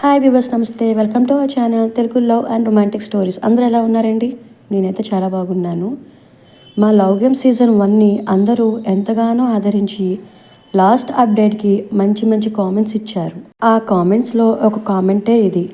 Hi viewers నమస్తే. Welcome to our channel Telugu love and romantic stories అందరూ ఎలా ఉన్నారండి? నేనైతే చాలా బాగున్నాను. మా లవ్ గేమ్ సీజన్ వన్ని అందరూ ఎంతగానో ఆదరించి లాస్ట్ అప్డేట్కి మంచి మంచి కామెంట్స్ ఇచ్చారు. ఆ కామెంట్స్లో ఒక కామెంటే ఇది.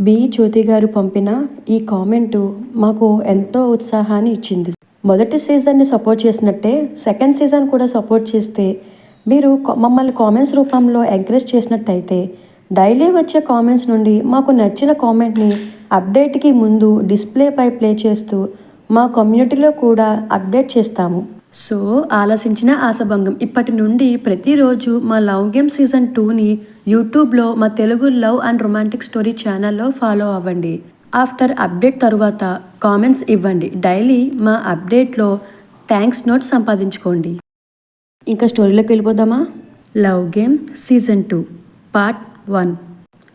బి జ్యోతి గారు పంపిన ఈ కామెంటు మాకు ఎంతో ఉత్సాహాన్ని ఇచ్చింది. మొదటి సీజన్ని సపోర్ట్ చేసినట్టే సెకండ్ సీజన్ కూడా సపోర్ట్ చేస్తే మీరు కా- మమ్మల్ని కామెంట్స్ రూపంలో ఎంకరేజ్ చేసినట్టయితే డైలీ వచ్చే కామెంట్స్ నుండి మాకు నచ్చిన కామెంట్ని అప్డేట్కి ముందు డిస్ప్లేపై ప్లే చేస్తూ మా కమ్యూనిటీలో కూడా అప్డేట్ చేస్తాము. సో ఆలోచించిన ఆశభంగం ఇప్పటి నుండి ప్రతిరోజు మా లవ్ గేమ్ సీజన్ టూని యూట్యూబ్లో మా Telugu love and romantic story ఛానల్లో ఫాలో అవ్వండి. ఆఫ్టర్ అప్డేట్ తరువాత కామెంట్స్ ఇవ్వండి. డైలీ మా అప్డేట్లో థ్యాంక్స్ నోట్ సంపాదించుకోండి. ఇంకా స్టోరీలోకి వెళ్ళిపోదామా? Love game season two part one.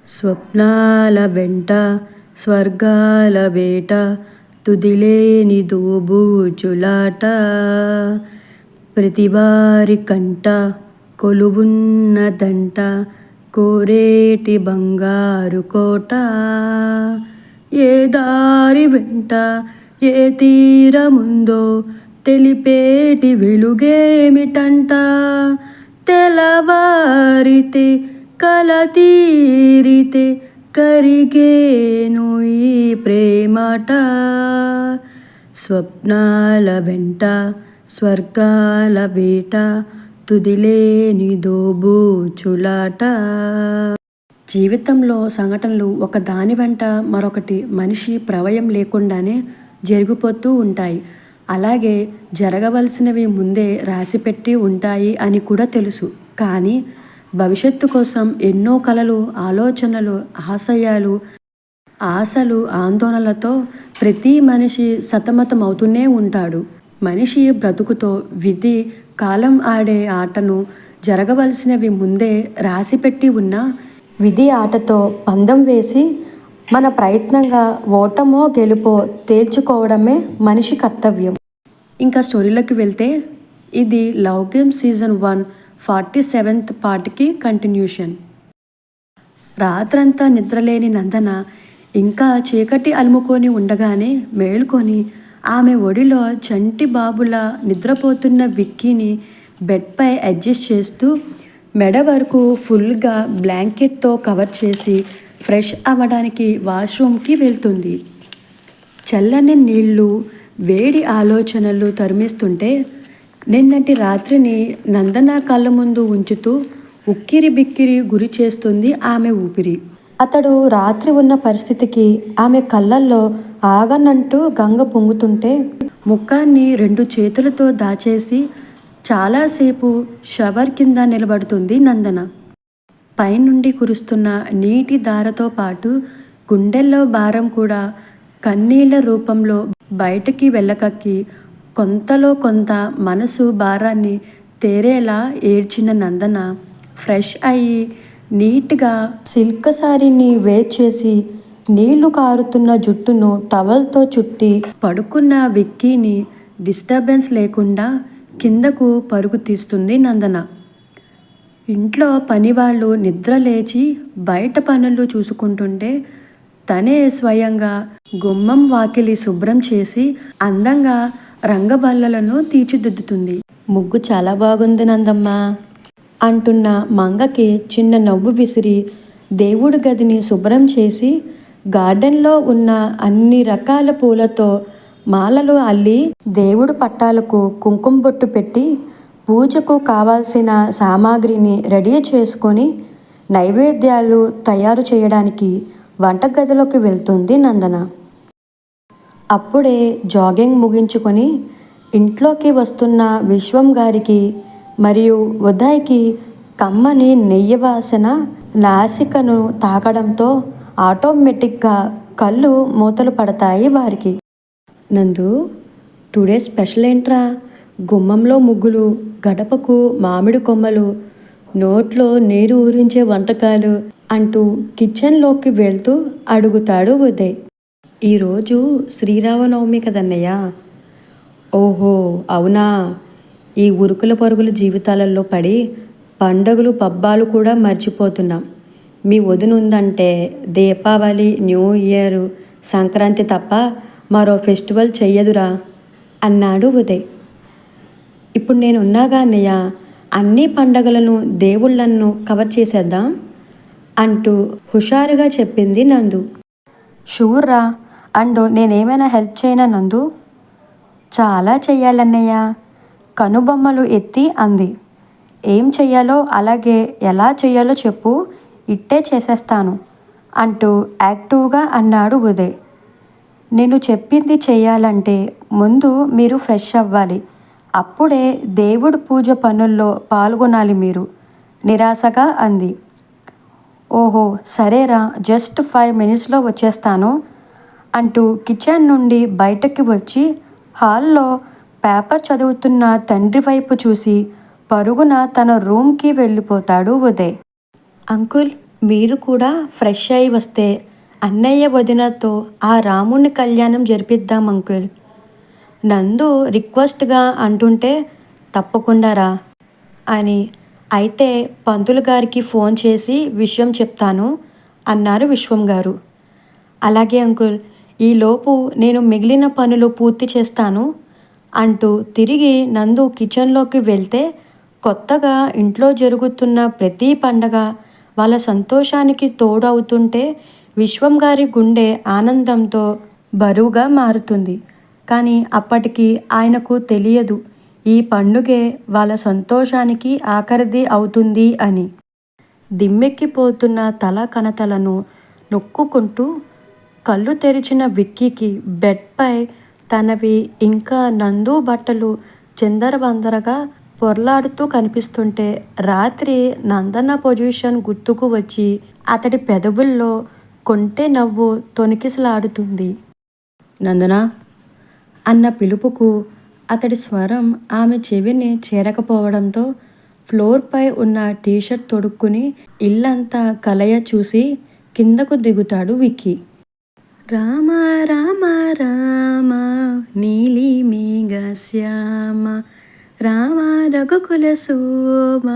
స్వప్నాల వెంట స్వర్గాల వేట తుదిలేని దోబూచులాట. ప్రతివారి కంట కొలువున్నదంట కోరేటి బంగారు కోట. ఏ దారి వెంట ఏ తీరముందో తెలిపేటి వెలుగేమిటంట? తెలవారితే కల తీరితే కరిగేను ఈ ప్రేమట. స్వప్నాల వెంట స్వర్గాల వేట తుదిలేని దోబూచులాట. జీవితంలో సంఘటనలు ఒక దాని వెంట మరొకటి మనిషి ప్రవయం లేకుండానే జరిగిపోతూ ఉంటాయి. అలాగే జరగవలసినవి ముందే రాసిపెట్టి ఉంటాయి అని కూడా తెలుసు. కానీ భవిష్యత్తు కోసం ఎన్నో కలలు ఆలోచనలు ఆశయాలు ఆశలు ఆందోళనలతో ప్రతి మనిషి సతమతం అవుతూనే ఉంటాడు. మనిషి బ్రతుకుతో విధి కాలం ఆడే ఆటను జరగవలసినవి ముందే రాసిపెట్టి ఉన్న విధి ఆటతో పందం వేసి మన ప్రయత్నంగా ఓటమో గెలుపో తేల్చుకోవడమే మనిషి కర్తవ్యం. ఇంకా స్టోరీలోకి వెళ్తే ఇది love game season one forty seventh పార్ట్కి కంటిన్యూషన్. రాత్రంతా నిద్రలేని నందన ఇంకా చీకటి అలుముకొని ఉండగానే మేలుకొని ఆమె ఒడిలో చంటి బాబులా నిద్రపోతున్న విక్కీని బెడ్పై అడ్జస్ట్ చేస్తూ మెడ వరకు ఫుల్గా బ్లాంకెట్తో కవర్ చేసి ఫ్రెష్ అవ్వడానికి వాష్రూమ్కి వెళ్తుంది. చల్లని నీళ్ళు వేడి ఆలోచనలు తరిమిస్తుంటే నిన్నటి రాత్రిని నందన కళ్ళ ముందు ఉంచుతూ ఉక్కిరి బిక్కిరి గురి చేస్తుంది ఆమె ఊపిరి. అతడు రాత్రి ఉన్న పరిస్థితికి ఆమె కళ్ళల్లో ఆగనంటూ గంగ పొంగుతుంటే ముఖాన్ని రెండు చేతులతో దాచేసి చాలాసేపు షవర్ కింద నిలబడుతుంది నందన. పైనుండి కురుస్తున్న నీటి ధారతో పాటు గుండెల్లో భారం కూడా కన్నీళ్ళ రూపంలో బయటకి వెళ్ళకక్కి కొంతలో కొంత మనసు భారాన్ని తేరేలా ఏడ్చిన నందన ఫ్రెష్ అయ్యి నీట్గా సిల్క్ సారీని వేర్ చేసి నీళ్ళు కారుతున్న జుట్టును టవల్తో చుట్టి పడుకున్న విక్కీని డిస్టర్బెన్స్ లేకుండా కిందకు పరుగు తీస్తుంది నందన. ఇంట్లో పనివాళ్ళు నిద్ర లేచి బయట పనులు చూసుకుంటుంటే తనే స్వయంగా గుమ్మం వాకిలి శుభ్రం చేసి అందంగా రంగబల్లలను తీర్చిదిద్దుతుంది. ముగ్గు చాలా బాగుంది నందమ్మ. అంటున్న మంగకి చిన్న నవ్వు విసిరి దేవుడి గదిని శుభ్రం చేసి గార్డెన్లో ఉన్న అన్ని రకాల పూలతో మాలలు అల్లి దేవుడు పట్టాలకు కుంకుమ బొట్టు పెట్టి పూజకు కావాల్సిన సామాగ్రిని రెడీ చేసుకొని నైవేద్యాలు తయారు చేయడానికి వంటగదిలోకి వెళ్తుంది నందన. అప్పుడే జాగింగ్ ముగించుకొని ఇంట్లోకి వస్తున్న విశ్వం గారికి మరియు ఉదయ్కి కమ్మని నెయ్యి వాసన నాసికను తాకడంతో ఆటోమేటిక్గా కళ్ళు మూతలు పడతాయి వారికి. నందు టుడే స్పెషల్ ఏంట్రా? గుమ్మంలో ముగ్గులు గడపకు మామిడి కొమ్మలు నోట్లో నీరు ఊరించే వంటకాలు అంటూ కిచెన్లోకి వెళ్తూ అడుగుతాడు ఉదయ్. ఈరోజు శ్రీరామనవమి కదన్నయ్య? ఓహో అవునా? ఈ ఉరుకుల పరుగుల జీవితాలలో పడి పండగలు పబ్బాలు కూడా మర్చిపోతున్నాం. మీ వదిన ఉందంటే దీపావళి న్యూ ఇయర్ సంక్రాంతి తప్ప మరో ఫెస్టివల్ చెయ్యదురా అన్నాడు ఉదయ్. ఇప్పుడు నేను ఉన్నాగా అన్నయ్య అన్ని పండగలను దేవుళ్ళను కవర్ చేసేద్దాం? అంటూ హుషారుగా చెప్పింది నందు. షూర్రా అండ్ నేనేమైనా హెల్ప్ చేయనా నందు? చాలా చెయ్యాలన్నయ్య. కనుబొమ్మలు ఎత్తి అంది. ఏం చెయ్యాలో అలాగే ఎలా చెయ్యాలో చెప్పు ఇట్టే చేసేస్తాను అంటూ యాక్టివ్గా అన్నాడు ఉదయ్. నేను చెప్పింది చేయాలంటే ముందు మీరు ఫ్రెష్ అవ్వాలి. అప్పుడే దేవుడు పూజ పనుల్లో పాల్గొనాలి మీరు నిరాశగా అంది. ఓహో సరేరా జస్ట్ ఫైవ్ మినిట్స్లో వచ్చేస్తాను. అంటూ కిచెన్ నుండి బయటకి వచ్చి హాల్లో పేపర్ చదువుతున్న తండ్రి వైపు చూసి పరుగున తన రూమ్కి వెళ్ళిపోతాడు ఉదయ్. అంకుల్ మీరు కూడా ఫ్రెష్ అయి వస్తే అన్నయ్య వదినతో ఆ రాముని కళ్యాణం జరిపిద్దాం అంకుల్. నందు రిక్వెస్ట్గా అంటుంటే తప్పకుండా రా అని అయితే పంతులు గారికి ఫోన్ చేసి విషయం చెప్తాను అన్నారు విశ్వం గారు. అలాగే అంకుల్ ఈలోపు నేను మిగిలిన పనులు పూర్తి చేస్తాను అంటూ తిరిగి నందు కిచెన్లోకి వెళ్తే కొత్తగా ఇంట్లో జరుగుతున్న ప్రతి పండగ వాళ్ళ సంతోషానికి తోడవుతుంటే విశ్వం గారి గుండె ఆనందంతో బరువుగా మారుతుంది. కానీ అప్పటికి ఆయనకు తెలియదు ఈ పండుగే వాళ్ళ సంతోషానికి ఆఖరిది అవుతుంది అని. దిమ్మెక్కిపోతున్న తల కనతలను నొక్కుకుంటూ కళ్ళు తెరిచిన విక్కీకి బెడ్పై తనవి ఇంకా నందు బట్టలు చిందరవందరగా పొర్లాడుతూ కనిపిస్తుంటే రాత్రి నందన పొజిషన్ గుర్తుకు వచ్చి అతడి పెదవుల్లో కొంటే నవ్వు తొనికిసలాడుతుంది. నందన! అన్న పిలుపుకు అతడి స్వరం ఆమె చెవిని చేరకపోవడంతో ఫ్లోర్పై ఉన్న టీషర్ట్ తొడుక్కుని ఇల్లంతా కలయ చూసి కిందకు దిగుతాడు విక్కీ. రామ రామ రామ నీలి మేఘ శ్యామ రామ రఘుకుల సోమ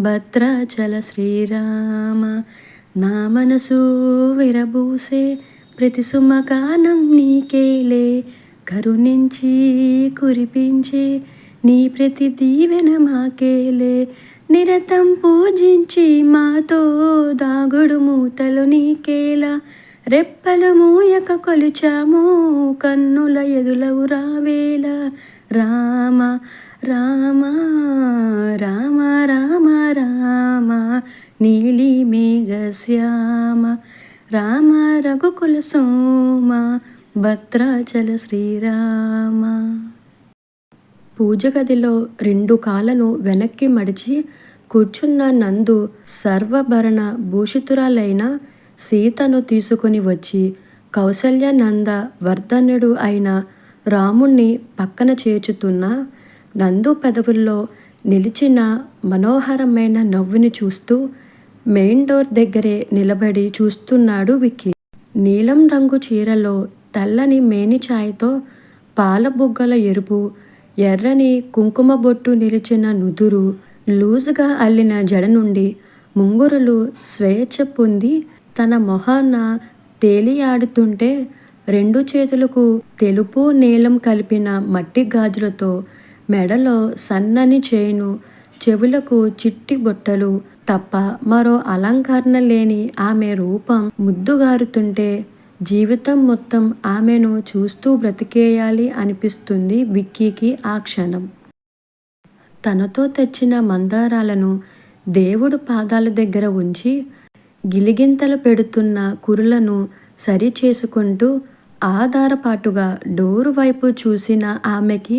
భద్రాచల శ్రీరామ నా మనసు విరబూసే ప్రతి సుమకానం నీకేలే కరుణించి కురిపించి నీ ప్రతి దీవెన మాకేలే నిరతం పూజించి మాతో దాగుడు మూతలు నీకేలా రెప్పలు మూయక కొలిచాము కన్నుల ఎదులవు రావేల రామ రామ రామ రామ రామ నీలి మేఘ శ్యామ. రామ రఘుకుల సోమ భద్రాచల శ్రీరామ. పూజ గదిలో రెండు కాలను వెనక్కి మడిచి కూర్చున్న నందు సర్వభరణ భూషితురాలైన సీతను తీసుకొని వచ్చి కౌసల్య నంద వర్ధనుడు అయిన రాముణ్ణి పక్కన చేర్చుతున్న నందు పెదవుల్లో నిలిచిన మనోహరమైన నవ్వుని చూస్తూ మెయిన్ డోర్ దగ్గరే నిలబడి చూస్తున్నాడు విక్కీ నీలం రంగు చీరలో తెల్లని మేని పాలబుగ్గల పాల బుగ్గల ఎరుపు ఎర్రని కుంకుమ బొట్టు నిలిచిన నుదురు లూజుగా అల్లిన జడ నుండి ముంగురులు స్వేచ్ఛ పొంది తన మొహాన తేలియాడుతుంటే రెండు చేతులకు తెలుపు నీలం కలిపిన మట్టి గాజులతో మెడలో సన్నని చేను చెవులకు చిట్టి బొట్టలు తప్ప మరో అలంకరణ లేని ఆమె రూపం ముద్దుగారుతుంటే జీవితం మొత్తం ఆమెను చూస్తూ బ్రతికేయాలి అనిపిస్తుంది విక్కీకి ఆ క్షణం. తనతో తెచ్చిన మందారాలను దేవుడు పాదాల దగ్గర ఉంచి గిలిగింతలు పెడుతున్న కురులను సరి చేసుకుంటూ ఆధారపాటుగా డోరు వైపు చూసిన ఆమెకి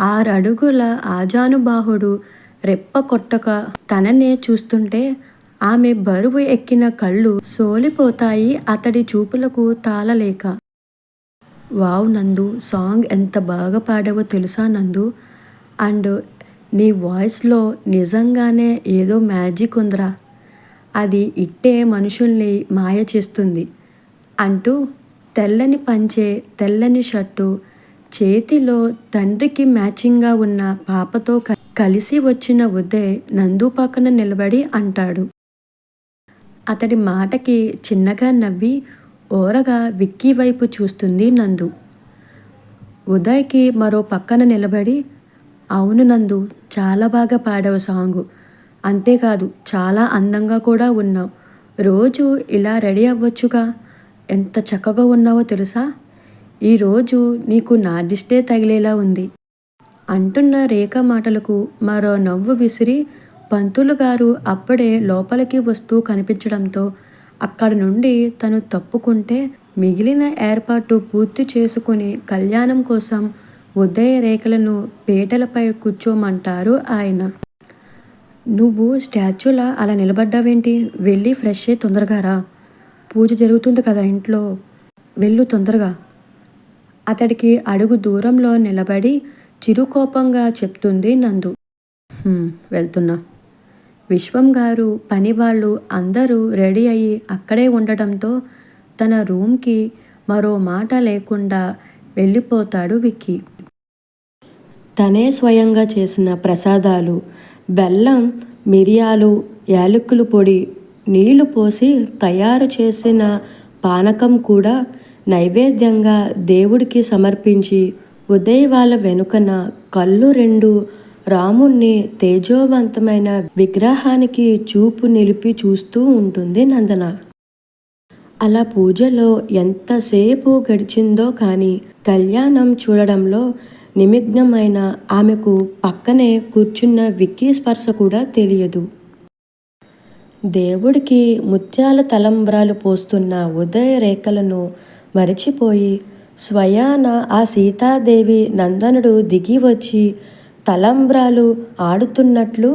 ఆరడుగుల ఆజానుబాహుడు రెప్ప కొట్టక తననే చూస్తుంటే ఆమె బరువు ఎక్కిన కళ్ళు సోలిపోతాయి అతడి చూపులకు తాళలేక. వావ్ నందు సాంగ్ ఎంత బాగా పాడావో తెలుసా నందు? అండ్ నీ వాయిస్లో నిజంగానే ఏదో మ్యాజిక్ ఉందిరా. అది ఇట్టే మనుషుల్ని మాయ చేస్తుంది అంటూ తెల్లని పంచే తెల్లని షర్టు చేతిలో తండ్రికి మ్యాచింగ్గా ఉన్న పాపతో కలిసి వచ్చిన ఉదయ్ నందు పక్కన నిలబడి అంటాడు. అతడి మాటకి చిన్నగా నవ్వి ఓరగా విక్కీ వైపు చూస్తుంది నందు. ఉదయ్కి మరో పక్కన నిలబడి అవును నందు చాలా బాగా పాడావు సాంగు. అంతేకాదు చాలా అందంగా కూడా ఉన్నావు. రోజు ఇలా రెడీ అవ్వచ్చుగా? ఎంత చక్కగా ఉన్నావో తెలుసా? ఈరోజు నీకు నా దిష్టే తగిలేలా ఉంది. అంటున్న రేఖ మాటలకు మరో నవ్వు విసిరి పంతులు గారు అప్పుడే లోపలికి వస్తూ కనిపించడంతో అక్కడ నుండి తను తప్పుకుంటే మిగిలిన ఏర్పాటు పూర్తి చేసుకుని కళ్యాణం కోసం ఉదయ రేఖలను పీటలపై కూర్చోమంటారు ఆయన. నువ్వు స్టాచ్యూలా అలా నిలబడ్డావేంటి? వెళ్ళి ఫ్రెష్ అయ్యి తొందరగా రా. పూజ జరుగుతుంది కదా ఇంట్లో. వెళ్ళు తొందరగా. అతడికి అడుగు దూరంలో నిలబడి చిరుకోపంగా చెప్తుంది నందు. వెళ్తున్నా. విశ్వం గారు పని వాళ్ళు అందరూ రెడీ అయ్యి అక్కడే ఉండటంతో తన రూమ్కి మరో మాట లేకుండా వెళ్ళిపోతాడు విక్కీ. తనే స్వయంగా చేసిన ప్రసాదాలు బెల్లం మిరియాలు యాలకుల పొడి నీళ్ళు పోసి తయారు చేసిన పానకం కూడా నైవేద్యంగా దేవుడికి సమర్పించి ఉదయవాల వెనుకన కళ్ళు రెండు రాముణ్ణి తేజోవంతమైన విగ్రహానికి చూపు నిలిపి చూస్తూ ఉంటుంది నందన. అలా పూజలో ఎంతసేపు గడిచిందో కానీ కళ్యాణం చూడడంలో నిమగ్నమైన ఆమెకు పక్కనే కూర్చున్న విక్కీ స్పర్శ కూడా తెలియదు. దేవుడికి ముత్యాల తలంబ్రాలు పోస్తున్న ఉదయ రేఖలను మరిచిపోయి స్వయాన ఆ సీతాదేవి నందనుడు దిగి వచ్చి తలంబ్రాలు ఆడుతున్నట్లు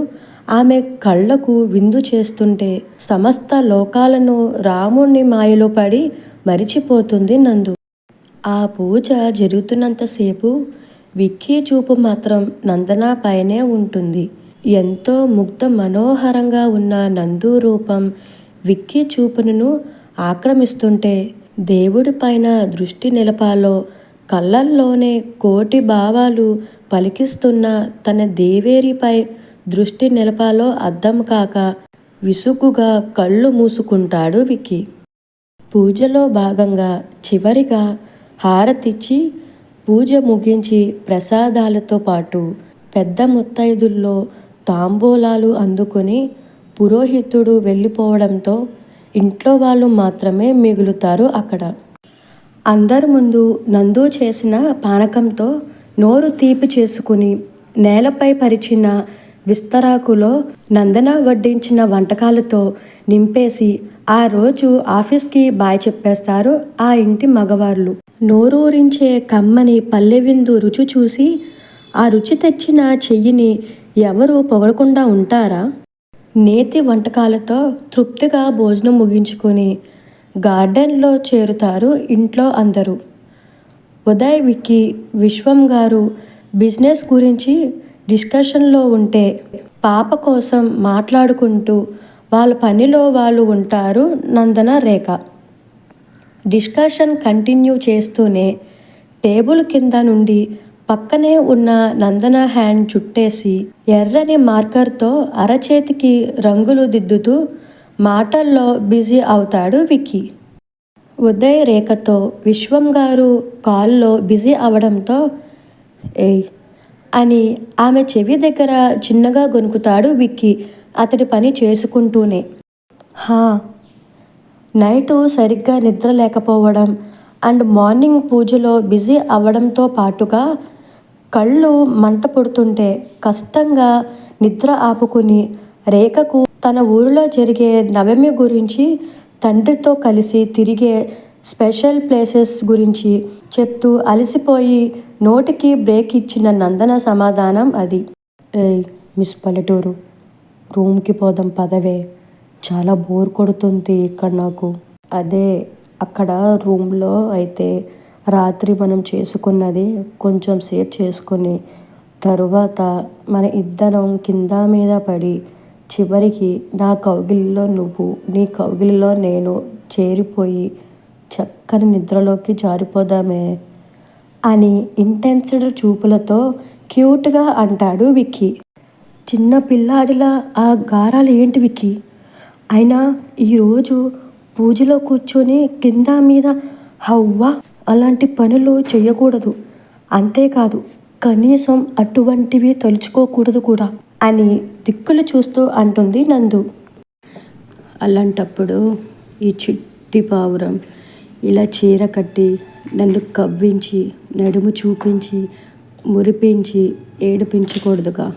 ఆమె కళ్ళకు విందు చేస్తుంటే సమస్త లోకాలను రాముణ్ణి మాయలో పడి మరిచిపోతుంది నందు. ఆ పూజ జరుగుతున్నంతసేపు విక్కీ చూపు మాత్రం నందన పైనే ఉంటుంది. ఎంతో ముగ్ధ మనోహరంగా ఉన్న నందు రూపం విక్కీ చూపును ఆక్రమిస్తుంటే దేవుడి పైన దృష్టి నిలపాలో కళ్ళల్లోనే కోటి భావాలు పలికిస్తున్న తన దేవేరిపై దృష్టి నిలపాలో అర్థం కాక విసుగుగా కళ్ళు మూసుకుంటాడు విక్కీ. పూజలో భాగంగా చివరిగా హారతిచ్చి పూజ ముగించి ప్రసాదాలతో పాటు పెద్ద ముత్తైదుల్లో తాంబూలాలు అందుకొని పురోహితుడు వెళ్ళిపోవడంతో ఇంట్లో వాళ్ళు మాత్రమే మిగులుతారు అక్కడ. అందరి ముందు నందు చేసిన పానకంతో నోరు తీపి చేసుకుని నేలపై పరిచిన విస్తరాకులో నందన వడ్డించిన వంటకాలతో నింపేసి ఆ రోజు ఆఫీస్కి బాయ్ చెప్పేస్తారు ఆ ఇంటి మగవాళ్ళు. నోరూరించే కమ్మని పల్లె విందు రుచి చూసి ఆ రుచి తెచ్చిన చెయ్యిని ఎవరు పొగడకుండా ఉంటారా? నేతి వంటకాలతో తృప్తిగా భోజనం ముగించుకొని గార్డెన్లో చేరుతారు ఇంట్లో అందరూ. ఉదయ్ విక్కి విశ్వం గారు బిజినెస్ గురించి డిస్కషన్లో ఉంటే పాప కోసం మాట్లాడుకుంటూ వాళ్ళ పనిలో వాళ్ళు ఉంటారు నందన రేఖ. డిస్కషన్ కంటిన్యూ చేస్తూనే టేబుల్ కింద నుండి పక్కనే ఉన్న నందన హ్యాండ్ చుట్టేసి ఎర్రని మార్కర్తో అరచేతికి రంగులు దిద్దుతూ మాటల్లో బిజీ అవుతాడు వికీ ఉదయ్ రేఖతో విశ్వం గారు కాల్లో బిజీ అవడంతో ఏయ్ అని ఆమె చెవి దగ్గర చిన్నగా గొనుకుతాడు విక్కీ అతడి పని చేసుకుంటూనే. హా నైటు సరిగ్గా నిద్ర లేకపోవడం అండ్ మార్నింగ్ పూజలో బిజీ అవ్వడంతో పాటుగా కళ్ళు మంట పుడుతుంటే కష్టంగా నిద్ర ఆపుకుని రేఖకు తన ఊరిలో జరిగే నవమి గురించి తండ్రితో కలిసి తిరిగే స్పెషల్ ప్లేసెస్ గురించి చెప్తూ అలసిపోయి నోటికి బ్రేక్ ఇచ్చిన నందన సమాధానం అది. ఏ మిస్ పల్లెటూరు రూమ్కి పోదాం పదవే. చాలా బోర్ కొడుతుంది ఇక్కడ నాకు. అదే అక్కడ రూమ్లో అయితే రాత్రి మనం చేసుకున్నది కొంచెం సేపు చేసుకొని తరువాత మన ఇద్దరం కింద మీద పడి చివరికి నా కౌగిలిలో నువ్వు నీ కౌగిలిలో నేను చేరిపోయి చక్కని నిద్రలోకి జారిపోదామే అని ఇంటెన్స్డ్ చూపులతో క్యూట్గా అంటాడు విక్కీ. చిన్న పిల్లాడిలా ఆ గారాలు ఏంటి విక్కీ? అయినా ఈరోజు పూజలో కూర్చొని కింద మీద హవ్వ అలాంటి పనులు చేయకూడదు అంతేకాదు కనీసం అటువంటివి తలుచుకోకూడదు కూడా అని దిక్కులు చూస్తూ అంటుంది నందు. అలాంటప్పుడు ఈ చిట్టి పావురం ఇలా చీర కట్టి నన్ను కవ్వించి నడుము చూపించి మురిపించి ఏడిపించకూడదుగా?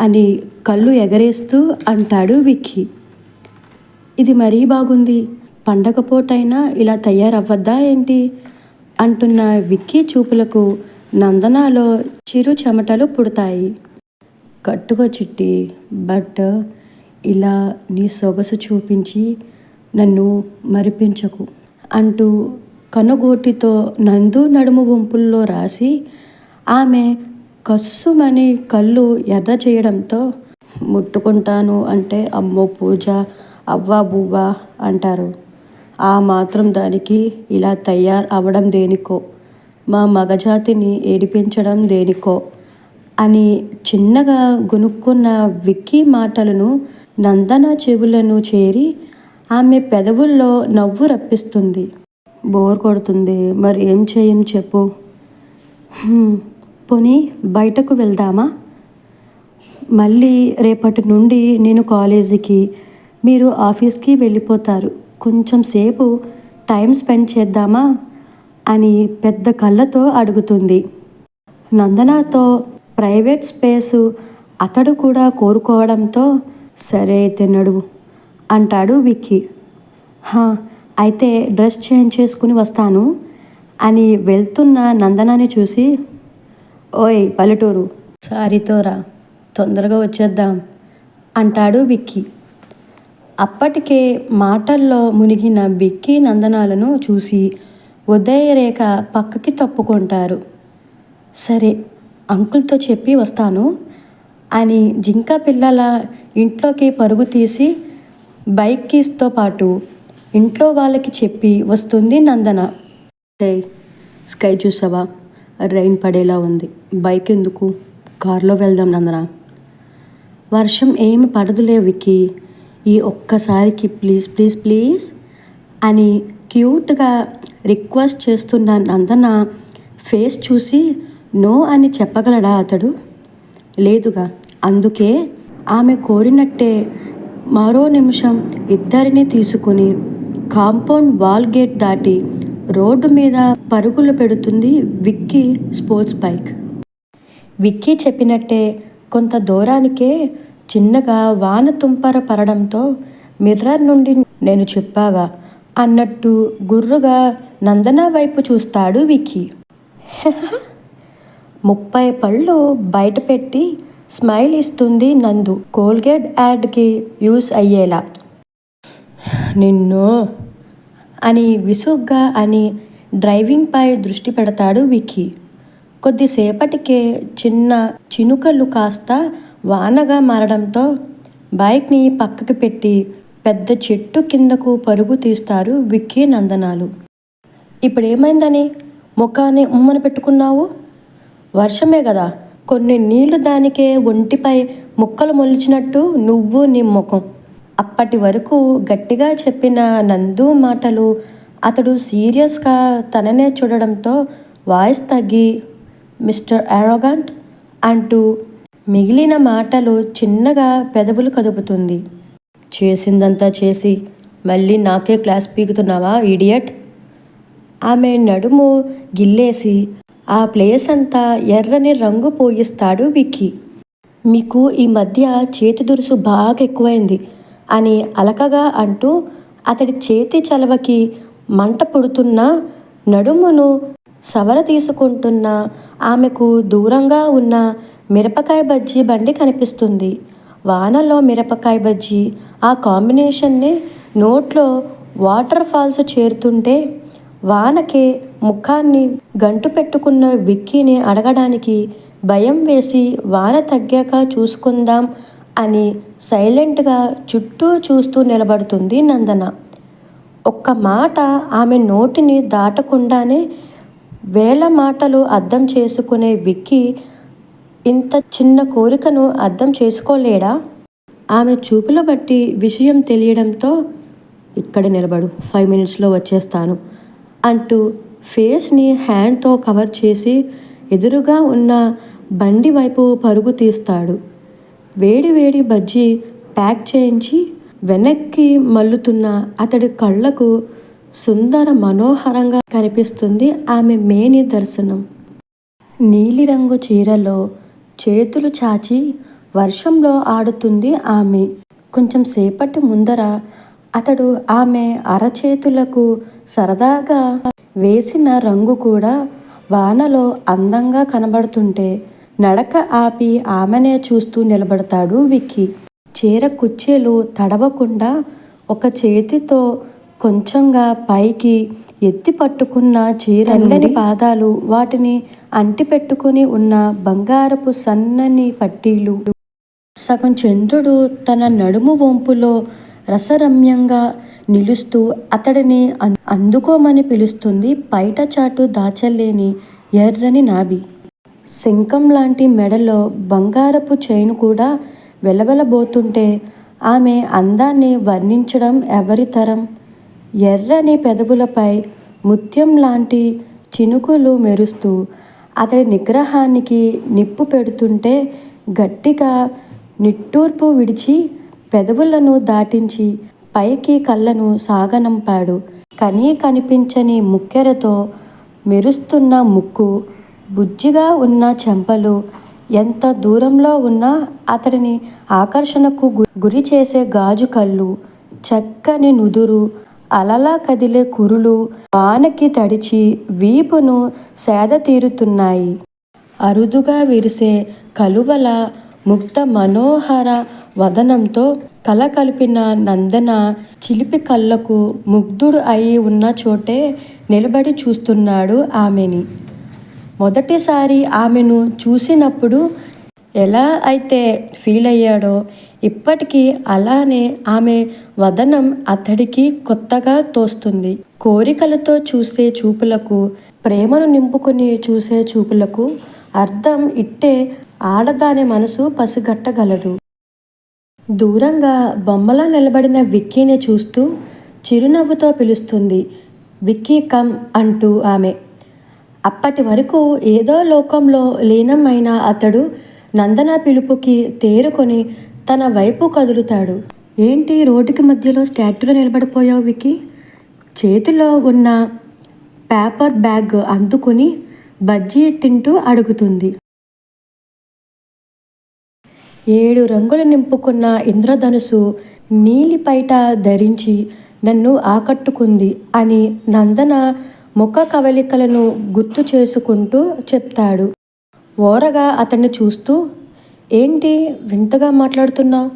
అని కళ్ళు ఎగరేస్తూ అంటాడు విక్కీ. ఇది మరీ బాగుంది. పండగ పూటైనా ఇలా తయారవ్వద్దా ఏంటి? అంటున్న విక్కీ చూపులకు నందనాలో చిరు చెమటలు పుడతాయి. కట్టుకో చిట్టి బట్ ఇలా నీ సొగసు చూపించి నన్ను మరిపించకు అంటూ కనుగోటితో నందు నడుము వంపుల్లో రాసి ఆమె కస్సుమని కళ్ళు ఎర్ర చేయడంతో ముట్టుకుంటాను అంటే అమ్మో పూజ అవ్వా బువ్వా అంటారు. ఆ మాత్రం దానికి ఇలా తయారు అవ్వడం దేనికో? మా మగజాతిని ఏడిపించడం దేనికో? అని చిన్నగా గొనుక్కున్న విక్కీ మాటలను నందన చెవులను చేరి ఆమె పెదవుల్లో నవ్వు రప్పిస్తుంది. బోర్ కొడుతుంది. మరి ఏం చేయం చెప్పు? పోనీ బయటకు వెళ్దామా? మళ్ళీ రేపటి నుండి నేను కాలేజీకి మీరు ఆఫీస్కి వెళ్ళిపోతారు. కొంచెం సేపు టైం స్పెండ్ చేద్దామా? అని పెద్ద కళ్ళతో అడుగుతుంది. నందనతో ప్రైవేట్ స్పేసు అతడు కూడా కోరుకోవడంతో సరే అయితే నడువు అంటాడు విక్కీ. "హా, అయితే డ్రెస్ చేంజ్ చేసుకుని వస్తాను అని వెళ్తున్న నందనాన్ని చూసి ఓయ్ పల్లెటూరు. సారీతోరా తొందరగా వచ్చేద్దాం అంటాడు విక్కీ. అప్పటికే మాటల్లో మునిగిన విక్కీ నందనాలను చూసి ఉదయరేఖ పక్కకి తప్పుకుంటారు. సరే అంకుల్తో చెప్పి వస్తాను అని జింక పిల్లల ఇంట్లోకి పరుగు తీసి బైక్ కీస్తో పాటు ఇంట్లో వాళ్ళకి చెప్పి వస్తుంది నందన. స్కై చూసావా? రైన్ పడేలా ఉంది. బైక్ ఎందుకు? కారులో వెళ్దాం నందన. వర్షం ఏమి పడదులే వికి ఈ ఒక్కసారికి ప్లీజ్ ప్లీజ్ ప్లీజ్ అని క్యూట్గా రిక్వెస్ట్ చేస్తున్న నందన ఫేస్ చూసి నో అని చెప్పగలడా అతడు? లేదుగా. అందుకే ఆమె కోరినట్టే మరో నిమిషం ఇద్దరిని తీసుకుని కాంపౌండ్ వాల్ గేట్ దాటి రోడ్డు మీద పరుగులు పెడుతుంది విక్కీ స్పోర్ట్స్ బైక్. విక్కీ చెప్పినట్టే కొంత దూరానికే చిన్నగా వాన తుంపర పడడంతో మిర్రర్ నుండి నేను చెప్పాగా అన్నట్టు గుర్రుగా నందన వైపు చూస్తాడు విక్కీ. ముప్పై పళ్ళు బయట పెట్టి స్మైల్ ఇస్తుంది నందు. కోల్గేట్ యాడ్కి యూస్ అయ్యేలా. నిన్ను అని విసుగ్గా అని డ్రైవింగ్పై దృష్టి పెడతాడు విక్కీ. కొద్దిసేపటికే చిన్న చినుకలు కాస్త వానగా మారడంతో బైక్ని పక్కకి పెట్టి పెద్ద చెట్టు కిందకు పరుగు తీస్తారు విక్కీ నందనాలు. ఇప్పుడు ఏమైందని ముఖాన్ని ఉమ్మని పెట్టుకున్నావు? వర్షమే కదా కొన్ని నీళ్ళు దానికే ఒంటిపై ముక్కలు మొలిచినట్టు నువ్వు నీ ముఖం. అప్పటి వరకు గట్టిగా చెప్పిన నందు మాటలు అతడు సీరియస్గా తననే చూడడంతో వాయిస్ తగ్గి మిస్టర్ ఆరోగాంట్ అంటూ మిగిలిన మాటలు చిన్నగా పెదవులు కదుపుతుంది. చేసిందంతా చేసి మళ్ళీ నాకే క్లాస్ పీకుతున్నావా ఇడియట్? ఆమె నడుము గిల్లేసి ఆ ప్లేస్ అంతా ఎర్రని రంగు పోయిస్తాడు విక్కీ. మీకు ఈ మధ్య చేతి దురుసు బాగా ఎక్కువైంది. అని అలకగా అంటూ అతడి చేతి చలవకి మంట పుడుతున్న నడుమును సవర తీసుకుంటున్న ఆమెకు దూరంగా ఉన్న మిరపకాయ బజ్జీ బండి కనిపిస్తుంది. వానలో మిరపకాయ బజ్జీ ఆ కాంబినేషన్ని నోట్లో వాటర్ ఫాల్స్ చేరుతుంటే వానకే ముఖాన్ని గంటు పెట్టుకున్న విక్కీని అడగడానికి భయం వేసి వాన తగ్గాక చూసుకుందాం అని సైలెంట్గా చుట్టూ చూస్తూ నిలబడుతుంది నందన. ఒక్క మాట ఆమె నోటిని దాటకుండానే వేల మాటలు అర్థం చేసుకునే విక్కి ఇంత చిన్న కోరికను అర్థం చేసుకోలేడా? ఆమె చూపుల బట్టి విషయం తెలియడంతో ఇక్కడ నిలబడు ఫైవ్ మినిట్స్లో వచ్చేస్తాను అంటూ ఫేస్ని హ్యాండ్తో కవర్ చేసి ఎదురుగా ఉన్న బండి వైపు పరుగు తీస్తాడు. వేడి వేడి బజ్జీ ప్యాక్ చేయించి వెనక్కి మల్లుతున్న అతడి కళ్ళకు సుందర మనోహరంగా కనిపిస్తుంది ఆమె మేని దర్శనం. నీలిరంగు చీరలో చేతులు చాచి వర్షంలో ఆడుతుంది ఆమె. కొంచెం సేపటి ముందర అతడు ఆమె అరచేతులకు సరదాగా వేసిన రంగు కూడా వానలో అందంగా కనబడుతుంటే నడక ఆపి ఆమెనే చూస్తూ నిలబడతాడు విక్కీ. చీర కుచ్చెలు తడవకుండా ఒక చేతితో కొంచెంగా పైకి ఎత్తి పట్టుకున్న చీరలని పాదాలు వాటిని అంటి పెట్టుకుని ఉన్న బంగారపు సన్నని పట్టీలు. సగం చంద్రుడు తన నడుము వంపులో రసరమ్యంగా నిలుస్తూ అతడిని అందుకోమని పిలుస్తుంది. పైట చాటు దాచలేని ఎర్రని నాభి. శంఖం లాంటి మెడలో బంగారపు చైను కూడా వెలవెలబోతుంటే ఆమె అందాన్ని వర్ణించడం ఎవరి తరం? ఎర్రని పెదవులపై ముత్యం లాంటి చినుకులు మెరుస్తూ అతడి నిగ్రహానికి నిప్పు పెడుతుంటే గట్టిగా నిట్టూర్పు విడిచి పెదవులను దాటించి పైకి కళ్ళను సాగనంపాడు. కనీ కనిపించని ముక్కెరతో మెరుస్తున్న ముక్కు బుజ్జిగా ఉన్న చెంపలు ఎంత దూరంలో ఉన్నా అతడిని ఆకర్షణకు గు- గురి చేసే గాజు కళ్ళు చక్కని నుదురు అలలా కదిలే కురులు వానకి తడిచి వీపును సేద తీరుతున్నాయి. అరుదుగా విరిసే కలువల ముక్త మనోహర వదనంతో కల కలిపిన నందన చిలిపి కళ్ళకు ముగ్ధుడు అయి ఉన్న చోటే నిలబడి చూస్తున్నాడు ఆమెని. మొదటిసారి ఆమెను చూసినప్పుడు ఎలా అయితే ఫీల్ అయ్యాడో ఇప్పటికీ అలానే ఆమె వదనం అతడికి కొత్తగా తోస్తుంది. కోరికలతో చూసే చూపులకు ప్రేమను నింపుకుని చూసే చూపులకు అర్థం ఇట్టే ఆడదాని మనసు పసిగట్టగలదు. దూరంగా బొమ్మలా నిలబడిన విక్కీని చూస్తూ చిరునవ్వుతో పిలుస్తుంది విక్కీ కమ్ అంటూ ఆమె. అప్పటి వరకు ఏదో లోకంలో లీనమైన అతడు నందన పిలుపుకి తేరుకొని తన వైపు కదులుతాడు. ఏంటి రోడ్డుకి మధ్యలో స్టాట్యూలో నిలబడిపోయావు వికి చేతిలో ఉన్న పేపర్ బ్యాగ్ అందుకుని బజ్జీ తింటూ అడుగుతుంది. ఏడు రంగులు నింపుకున్న ఇంద్రధనుసు నీలిపైట ధరించి నన్ను ఆకట్టుకుంది అని నందన ముఖ కవలికలను గుర్తు చేసుకుంటూ చెప్తాడు. ఓరగా అతన్ని చూస్తూ ఏంటి వింతగా మాట్లాడుతున్నావు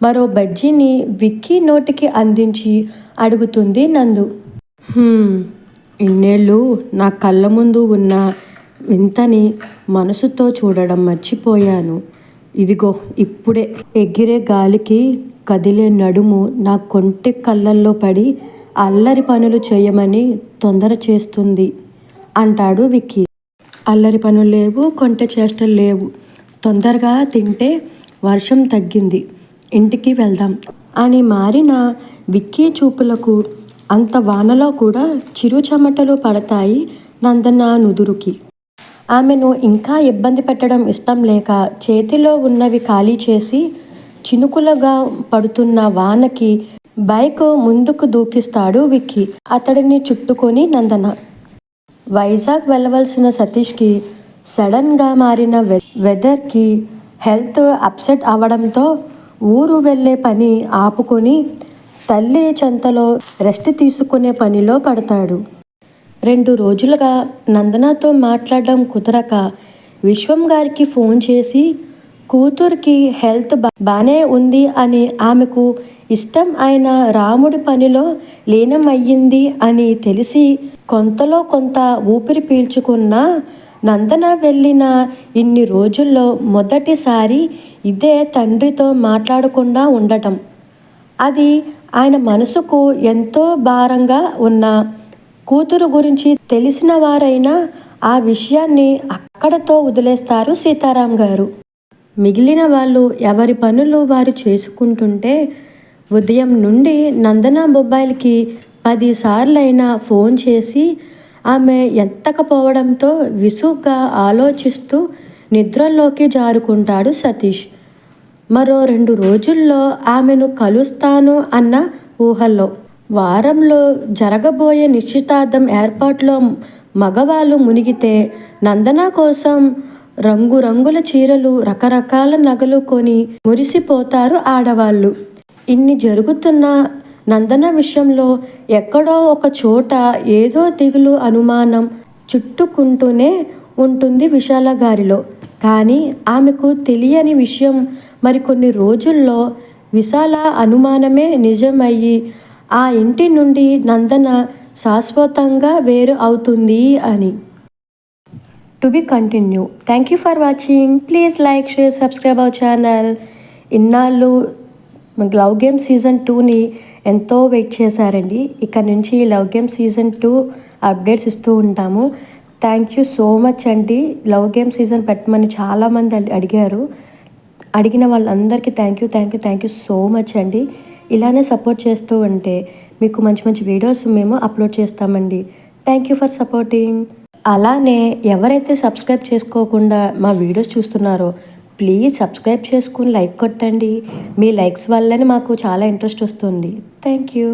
మరో బజ్జీని విక్కీ నోటికి అందించి అడుగుతుంది నందు. ఇన్నేళ్ళు నా కళ్ళ ముందు ఉన్న వింతని మనసుతో చూడడం మర్చిపోయాను. ఇదిగో ఇప్పుడే ఎగిరే గాలికి కదిలే నడుము నా కొంటె కళ్ళల్లో పడి అల్లరి పనులు చేయమని తొందర చేస్తుంది అంటాడు విక్కీ. అల్లరి పనులు లేవు కొంట చేష్టలు లేవు. తొందరగా తింటే వర్షం తగ్గింది. ఇంటికి వెళ్దాం అని మారిన విక్కీ చూపులకు అంత వానలో కూడా చిరు చెమటలు పడతాయి నందన నుదురుకి. ఆమెను ఇంకా ఇబ్బంది పెట్టడం ఇష్టం లేక చేతిలో ఉన్నవి ఖాళీ చేసి చినుకులుగా పడుతున్న వానకి బైక్ ముందుకు దూకిస్తాడు విక్కీ. అతడిని చుట్టుకొని నందన. వైజాగ్ వెళ్ళవలసిన సతీష్కి సడన్గా మారిన వె వెదర్కి హెల్త్ అప్సెట్ అవ్వడంతో ఊరు వెళ్ళే పని ఆపుకొని తల్లి చెంతలో రెస్ట్ తీసుకునే పనిలో పడతాడు. రెండు రోజులుగా నందనతో మాట్లాడడం కుదరక విశ్వం గారికి ఫోన్ చేసి కూతురికి హెల్త్ బా బానే ఉంది అని ఆమెకు ఇష్టం అయిన రాముడి పనిలో లీనమయ్యింది అని తెలిసి కొంతలో కొంత ఊపిరి పీల్చుకున్న నందన వెళ్ళిన ఇన్ని రోజుల్లో మొదటిసారి ఇదే తండ్రితో మాట్లాడకుండా ఉండటం. అది ఆయన మనసుకు ఎంతో భారంగా ఉన్న కూతురు గురించి తెలిసిన వారైనా ఆ విషయాన్ని అక్కడతో వదిలేస్తారు సీతారాం గారు. మిగిలిన వాళ్ళు ఎవరి పనులు వారు చేసుకుంటుంటే ఉదయం నుండి నందన మొబైల్కి పదిసార్లైనా ఫోన్ చేసి ఆమె ఎత్తకపోవడంతో విసుగ్గా ఆలోచిస్తూ నిద్రలోకి జారుకుంటాడు సతీష్. మరో రెండు రోజుల్లో ఆమెను కలుస్తాను అన్న ఊహల్లో. వారంలో జరగబోయే నిశ్చితార్థం ఏర్పాట్లో మగవాళ్ళు మునిగితే నందన కోసం రంగురంగుల చీరలు రకరకాల నగలు కొని మురిసిపోతారు ఆడవాళ్ళు. ఇన్ని జరుగుతున్న నందన విషయంలో ఎక్కడో ఒక చోట ఏదో దిగులు అనుమానం చుట్టుకుంటూనే ఉంటుంది విశాల గారిలో కానీ ఆమెకు తెలియని విషయం మరికొన్ని రోజుల్లో విశాల అనుమానమే నిజమయ్యి ఆ ఇంటి నుండి నందన శాశ్వతంగా వేరు అవుతుంది అని. To be continue thank you for watching please like share subscribe our channel ఇన్నాళ్ళు లవ్ గేమ్ సీజన్ టూని ఎంతో వెయిట్ చేశారండి. ఇక్కడ నుంచి love game season two updates ఇస్తూ ఉంటాము. థ్యాంక్ యూ సో మచ్ అండి. లవ్ గేమ్ సీజన్ పెట్టమని చాలామంది అడిగారు. అడిగిన వాళ్ళందరికీ thank you thank you thank you so much అండి. ఇలానే సపోర్ట్ చేస్తూ ఉంటే మీకు మంచి మంచి వీడియోస్ మేము అప్లోడ్ చేస్తామండి. థ్యాంక్ యూ ఫర్ సపోర్టింగ్ అలానే ఎవరైతే సబ్స్క్రైబ్ చేసుకోకుండా మా వీడియోస్ చూస్తున్నారో ప్లీజ్ సబ్స్క్రైబ్ చేసుకుని లైక్ కొట్టండి. మీ లైక్స్ వల్లనే మాకు చాలా ఇంట్రెస్ట్ వస్తుంది. Thank you.